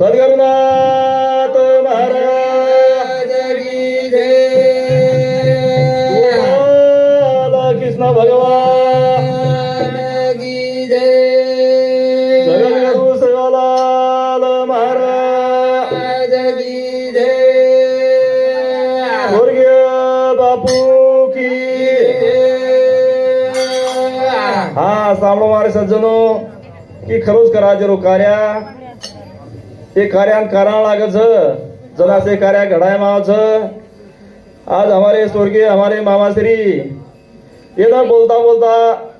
सद्गुरुनाथ महाराज कृष्ण भगवान। जगद्गुरु सेवालाल महाराज स्वर्गीय बापू की हा सामळो मारे सज्जनो की खरोच करा जरो कार्या ते कार्यान कारण लागत जला से कार्या घडाय माव आज हमारे स्वर्गीय हमारे मामाश्री. येदा बोलता बोलता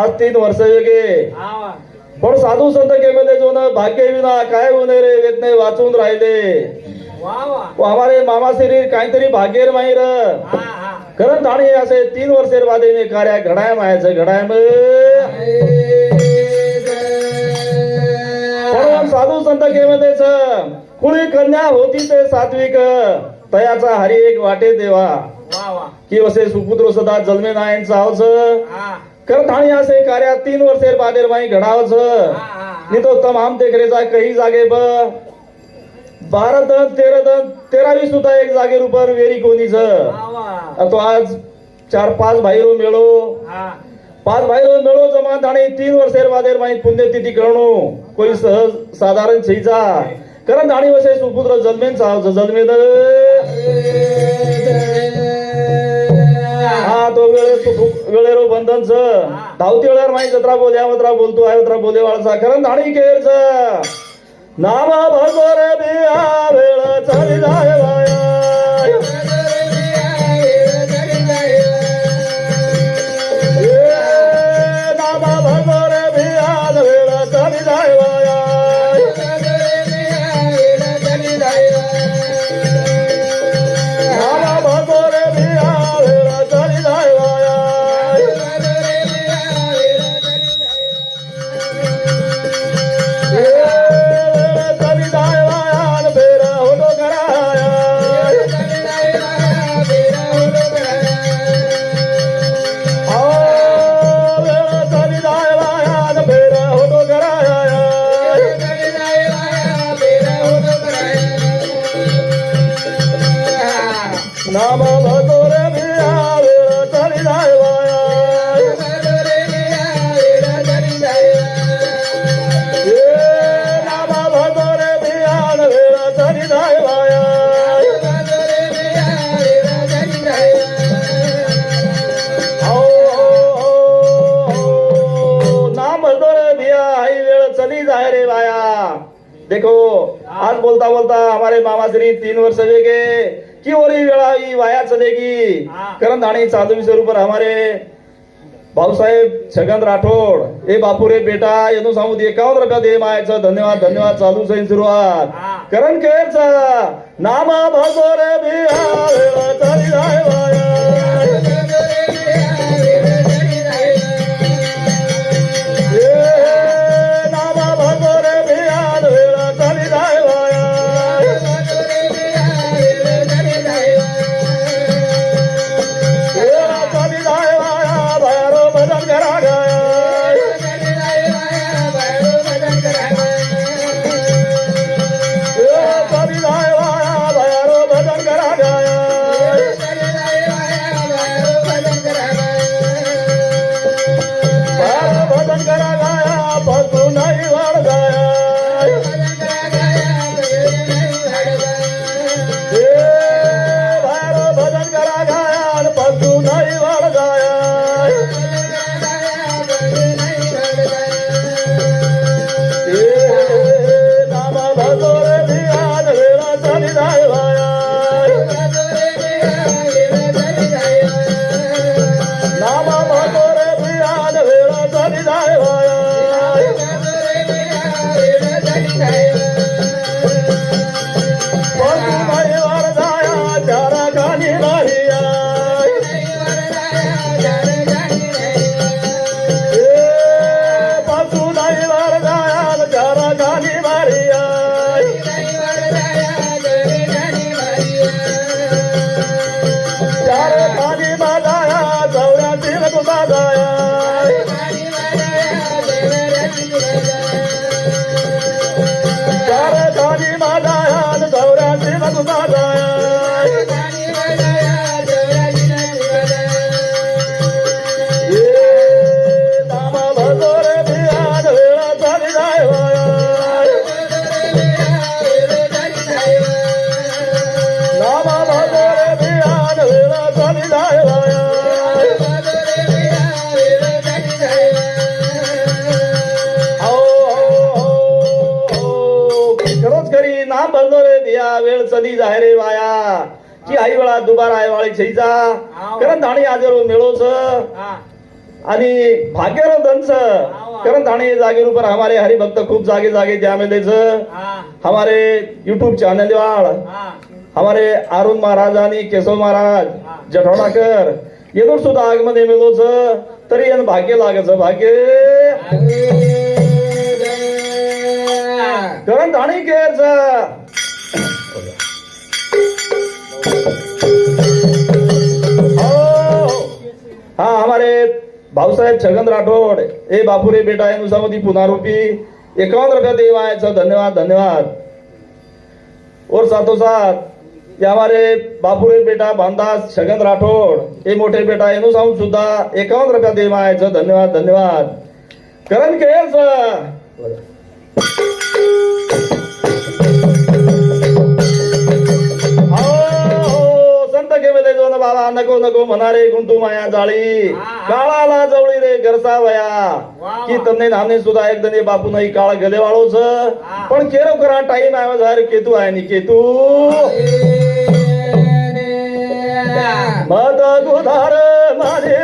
आज तीन वर्ष वेगे. पण साधू संत केमेले जोन भाग्य विना काय होणे रे वेदने वाचून राहिले. हमारे मामाश्री काहीतरी भाग्येर माहीर. कारण ताणी असे तीन वर्ष वादे कार्य घडायम आहे घडायम साधू संत केमेलेच कुळी कन्या होती ते सात्विक. तयाचा हरी एक वाटे देवा. की असे सुपुत्र सदा जन्मे नायन आवच कर थाणी असे कार्या तीन वर्षे बादेर माई घडावच. नि तो तमाम देखरेचा काही जागे ब. बारा दन तेरा दन तेरावी सुद्धा एक जागे रुपर वेरी कोणीच. तो आज चार पाच भाईरो मेळो. पाच भाईरो मेळो जमा आणि तीन वर्षेर वादेर माई पुण्यतिथी करणो. कोई सहज साधारण छईचा. कारण दाणी वसे सुपुत्र जन्मेन चावच जन्मेद. हा तो वेळे वेळेरो बंधनच. धावती वेळेवर माहीत जत्रा बोल्या वत्रा बोलतो आहे वत्रा बोले वाळचा. कारण दाणी केरच. नामा भगोर बिया वेळ चाली जाय वाया. जाय रे वाया देखो आज बोलता बोलता हमारे मामा श्री तीन वर्ष वेगे की ओरी वेळा ही वाया चलेगी। करण धाणी विषय ऊपर हमारे। भाऊसाहेब छगन राठोड ए बापू रे बेटा येणू सांगू दे एकावन्न रुपया दे मायाचं. धन्यवाद धन्यवाद चालू सैन सुरुवात. करण केरचा नामा भगोर बिया दिया वेळ चली जाय रे वाया। की आई वेळा दुबारा आहे वाळी छईचा कारण धाणी आजरो मिळोच आणि भाग्यरो दंच कारण धाणी जागेर ऊपर हमारे हरिभक्त खूप जागे जागे द्या मिलेच हमारे यूट्यूब चैनल वाल हमारे अरुण महाराज आणि केशव महाराज जठोडाकर येदूर सुद्धा आगमध्ये मिळोच तरी यानं भाग्य लागच भाग्य। कारण धाणी केच हा हमारे भाऊसाहेब छगन राठोड ए बापुरे बेटा आहे नुसामती पुनारूपी एकावन्न रुपया देवायचं धन्यवाद धन्यवाद. और साथों साथ ये हमारे बापुरे बेटा बांदास छगन राठोड हे मोठे बेटा एनु साहून सुद्धा एकावन्न रुपया देवायचं धन्यवाद धन्यवाद. करण के सर. बाला नको नको म्हणारे गुंतू माया जाळी. काळाला जवळी रे गरसा वया की तन्ने धामने सुद्धा एकदने बापू नाही काळ गले वाळोच. पण केरो करा टाईम आहे झार केतू आहे नि केतू. मद गुधार माझे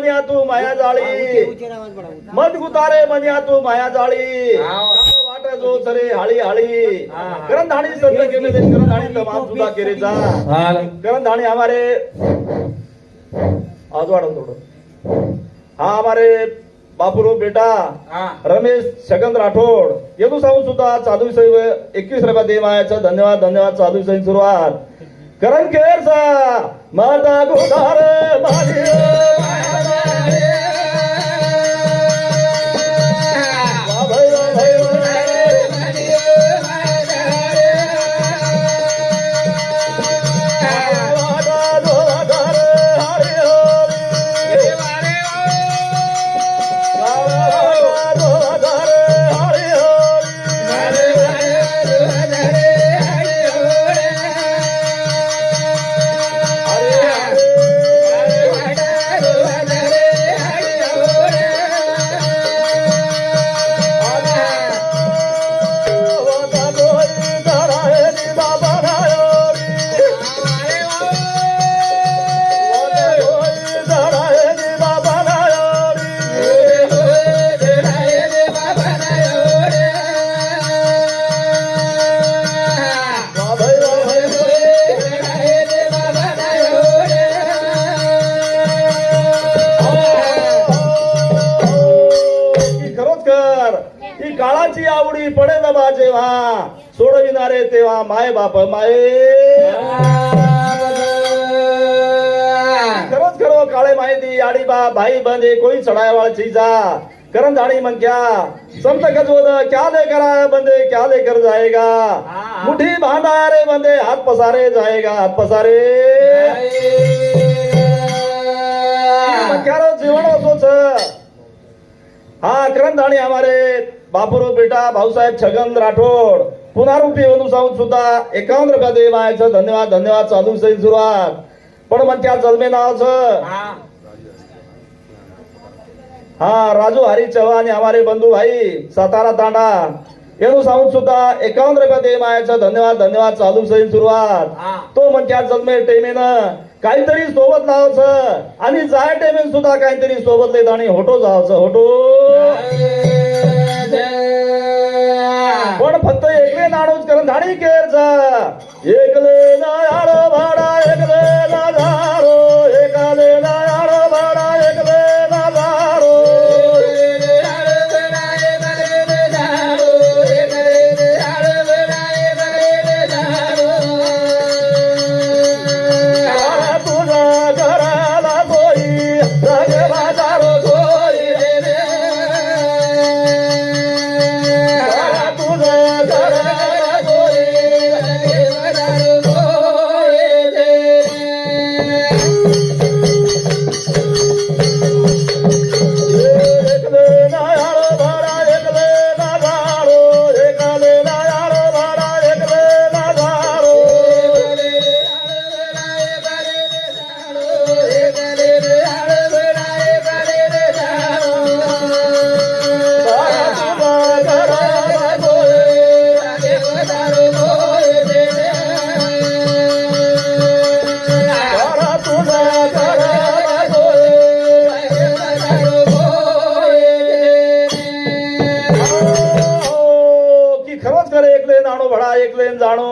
मनिया तू माया जाळी. मत गुतारे मनिया तू माया जाळी. वाट जो हाळी हाळी. संत केले तमाम सुद्धा जा. हमारे आज वाढव थोडं हा हमारे बापुरो बेटा रमेश छगन राठोड. येदू सांगू सुद्धा चालू सैव एकवीस रुपया दे मायाचं. धन्यवाद धन्यवाद. चालू सैन सुरुवात. करण केर सा माता गोदार माझी कर ही काळाची आवडी पडे दबा जेव्हा. सोडविणारे तेव्हा माय बाप माये. खरोच खरो काळे माहिती आडी बा भाई बंदे कोई चढाय वाळ चीजा करम जाणी मन क्या. संत गजवद क्या ले करा बंदे क्या लेकर जाएगा मुठी बांधा रे बंदे हाथ पसारे जाएगा हाथ पसारे. जीवन असोच. हा करंदाणी हमारे बापुरो बेटा भाऊसाहेब छगन राठोड. पुनारूपी अनुसाहून सुद्धा एकावन्न रुपया दे मायाचं धन्यवाद धन्यवाद चालू सही सुरुवात पण मग त्या जन्मे नावाचं हा. राजू हरी चव्हाण हमारे बंधू भाई सातारा तांडा. येणू सांगून सुद्धा एकावन्न रुपया दे मायाचा धन्यवाद धन्यवाद चालू सैल सुरुवात तो म्हणत्या जन्मे टेमेनं. काहीतरी सोबत लावायचं. आणि जाय टेमेल सुद्धा काहीतरी सोबत लेत आणि होटो जावचं होटो. पण फक्त एकले नाडूच करून धाडी केरचा एकले ना भाडा एकले ना झाडो खरे एकले नाणो भडा एकले जाणो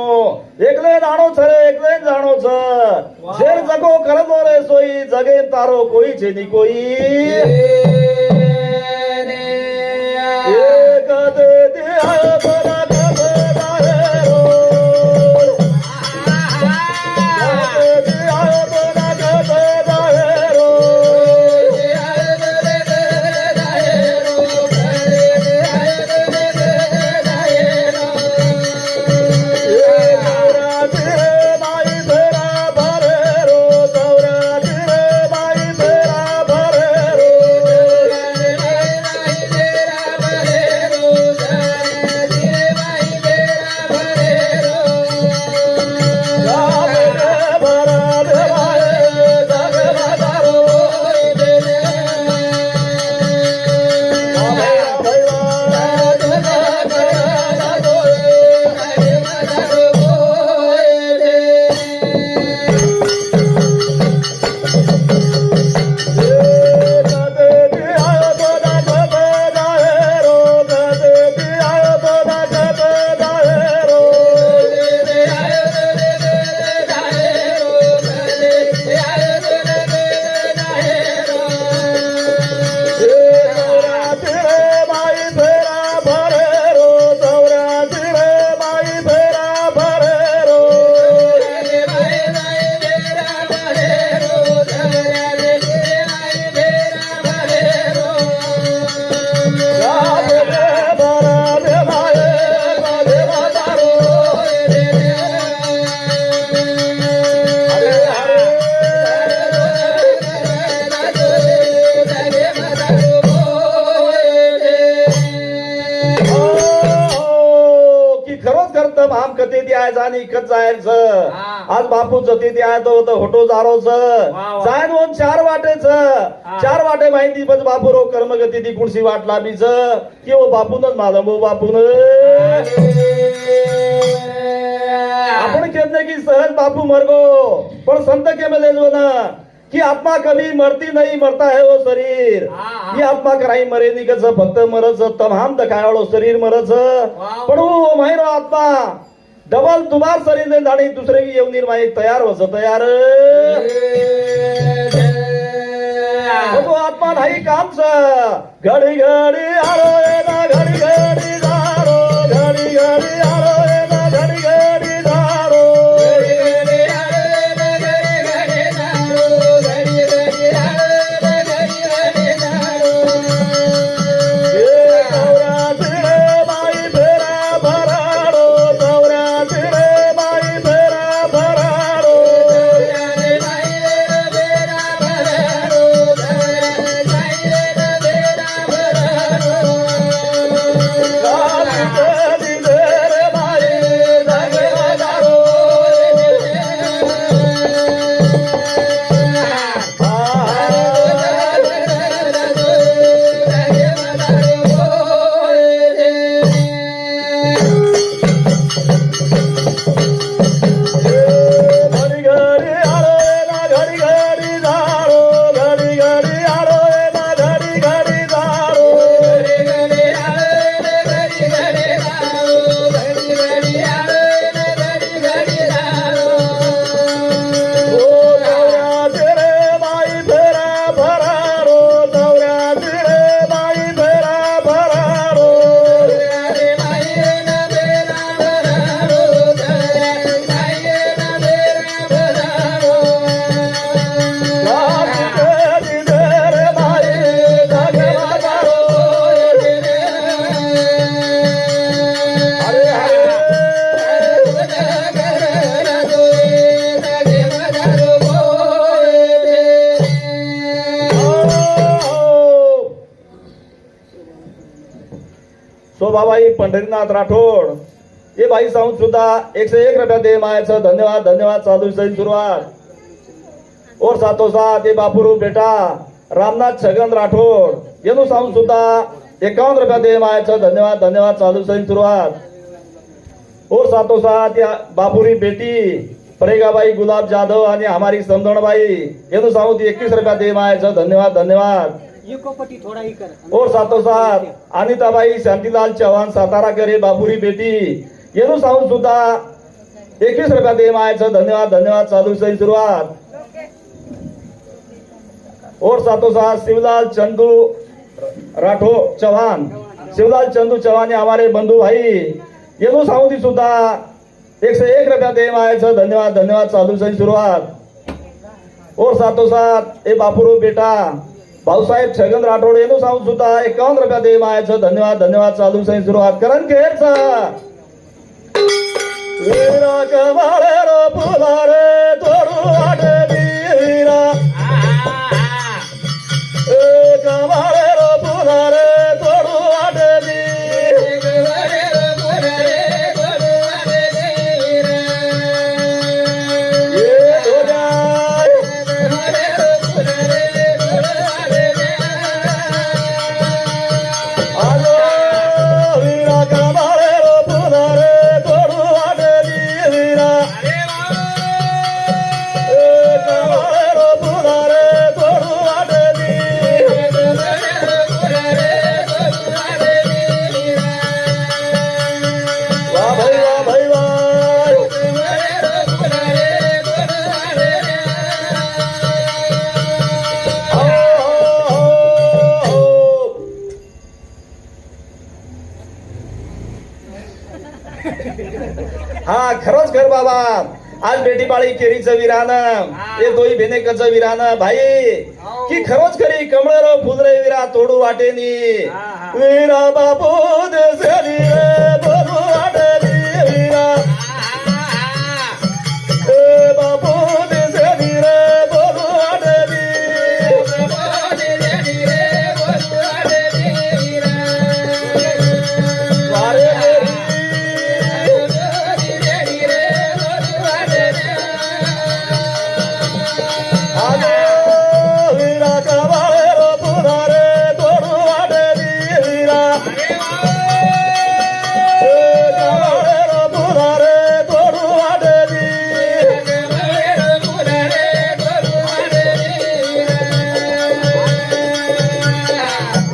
एकले नाणो छरे एकले जाणो छ शेर जगो करतो रे सोई जगे तारो कोई छेनी कोई एक दे इकत जायचं. हा. आज बापू जती ती आहे तो होतं होटो जारोच वा, वा. जाय दोन चार वाटेच. चार वाटे माहिती पण बापू रो कर्मगती ती कुणसी वाट लाभीच. की ओ बापूनच माझं भाऊ बापून. आपण कहते की सहज बापू मरगो. पण संत के मिले जो ना की आत्मा कभी मरती नहीं मरता है वो शरीर. हा, हा. ही आत्मा कराई मरे नहीं कस फक्त मरच तमाम दखायाळो शरीर मरच. पण वो माहिरो आत्मा. डबल दुबार शरीर ने दुसरे की येऊन निर्माई तयार होस तयार. तो आत्मा नाही कामच घडी घडी आरो घडी घडी आरो घडी घडी आरो शोभाबाई पंढरीनाथ राठोड. हे बाई सांगून सुद्धा एकशे एक रुपया दे मायाचं. धन्यवाद धन्यवाद चालू सही सुरुवात. और सातो सात हे बापुरू बेटा. रामनाथ छगन राठोड. येणू सांगून सुद्धा एकावन्न रुपया दे मायाचं. धन्यवाद धन्यवाद चालू सही सुरुवात. और सातो सात या बापुरी बेटी. परेगाबाई गुलाब जाधव आणि हमारी समजणबाई येणू सांगून एकवीस रुपया दे मायाचं. धन्यवाद धन्यवाद. इकोपटी और हो, सातो साथ अनिताबाई शांतीलाल चव्हाण सातारा करे बापुरी बेटी. येणू सांगून सुद्धा. एकवीस रुपयात दे मायाचं. धन्यवाद धन्यवाद. चालू सही सुरुवात. और साथो साथ शिवलाल चंदू राठो चव्हाण. शिवलाल चंदू चव्हाण हे हमारे बंधू भाई. येणू सांगून सुद्धा. एकशे एक रुपयात दे मायाचं. धन्यवाद धन्यवाद. चालू सही सुरुवात. और साथो साथ ए बापुरो बेटा. भाऊसाहेब छगन राठोड येणू सांगून सुद्धा एकावन्न रुपया दे मायाचं. धन्यवाद धन्यवाद. चालू सही सुरुवात करण खेळचा वीरा कमाळे रो वाटे वीरा. कमाळे केरीचं विरानं हे. दोई भेनेकचं विरानं भाई. की खरोच खरी कमळ फुलरे विरा तोडू वाटेनी. विरा बापू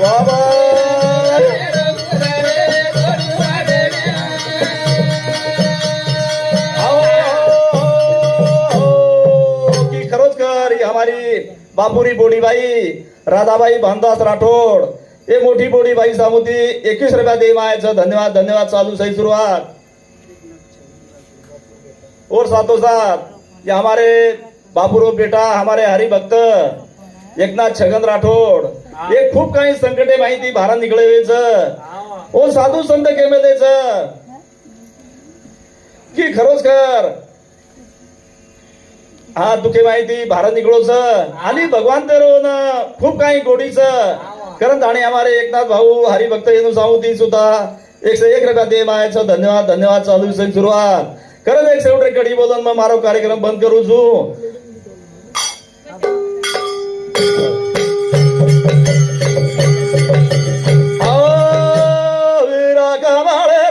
बाबा की हमारी बापुरी बोडीबाई राधाबाई भानदास राठोड हे मोठी बोडीबाई सामुती एकवीस रुपया दे मायाचं धन्यवाद धन्यवाद चालू सही सुरुवात. और साथो साथ ये हमारे बापुरो बेटा हमारे हरिभक्त एकनाथ छगन राठोड हे. खूप काही संकटे माहिती भारा निघळवेच ओ साधू संत केमेलेच. की खरोच कर हा तुके माहिती भारत निघळोच आणि भगवान तर हो ना खूप काही गोडीच. कारण आणि हमारे एकनाथ भाऊ हरिभक्त येणू सांगू ती सुद्धा. एकशे एक रुपया दे मायाचं धन्यवाद धन्यवाद चालू सुरुवात. खरंच एक शेवटे कडी बोलून मग मारो कार्यक्रम बंद करू Ahora cámara.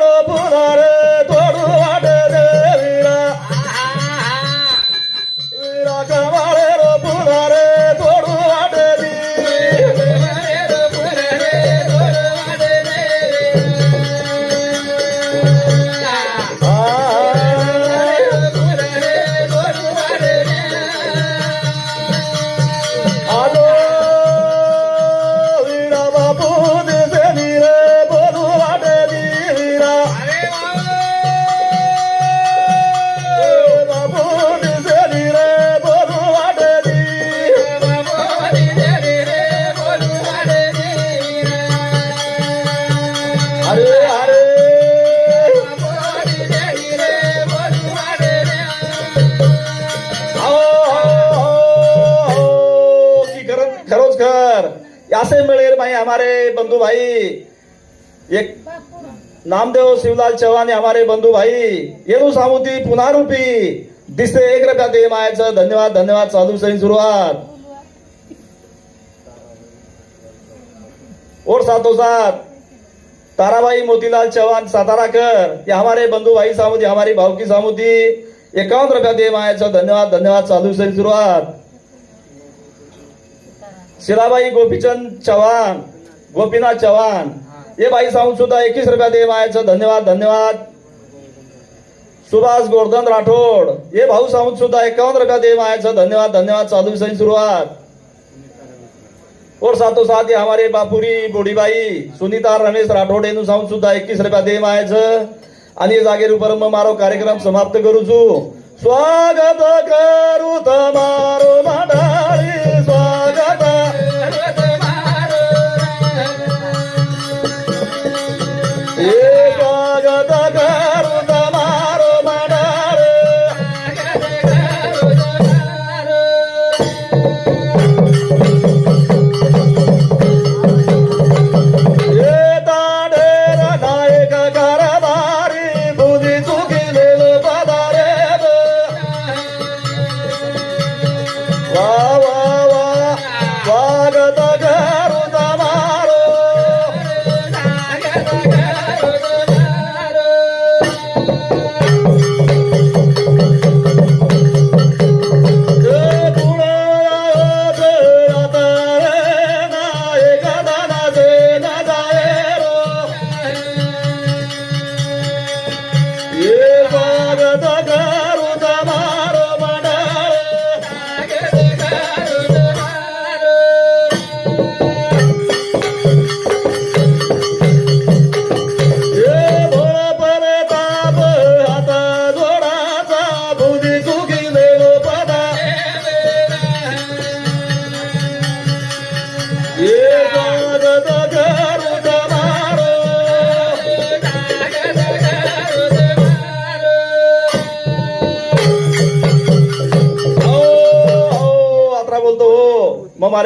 हमारे बंधु भाई एक नामदेव शिवलाल चव्हाण हमारे बंधू भाई येणू सामुती पुन्हा रूपी दिसते एक रका दे मायाचं धन्यवाद धन्यवाद साधू सही सुरुवात. और साथो साथ ताराबाई मोतीलाल चव्हाण साताराकर या हमारे बंधू भाई सामुदी हमारी भावकी सामुदी एकावन्न रुपया दे मायाचं धन्यवाद धन्यवाद साधू सही सुरुवात. शिलाबाई गोपीचंद चव्हाण गोपीनाथ चव्हाण. हे बाई साहून सुद्धा एकवीस रुपया दे मायाचं. धन्यवाद धन्यवाद. सुभाष गोवर्धन राठोड. हे भाऊ साहून सुद्धा एकावन्न रुपया दे मायाचं. धन्यवाद धन्यवाद. चालू सही सुरुवात. और साथो साथ ये हमारे बापुरी बोडीबाई सुनीता रमेश राठोड यांनी साहून सुद्धा एकवीस रुपया दे मायाचं. आणि जागेर उपर मग मारो कार्यक्रम समाप्त करूचू स्वागत करू तमारो मंडळी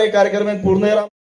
हो हो अत्रा कार्यक्रम पूर्ण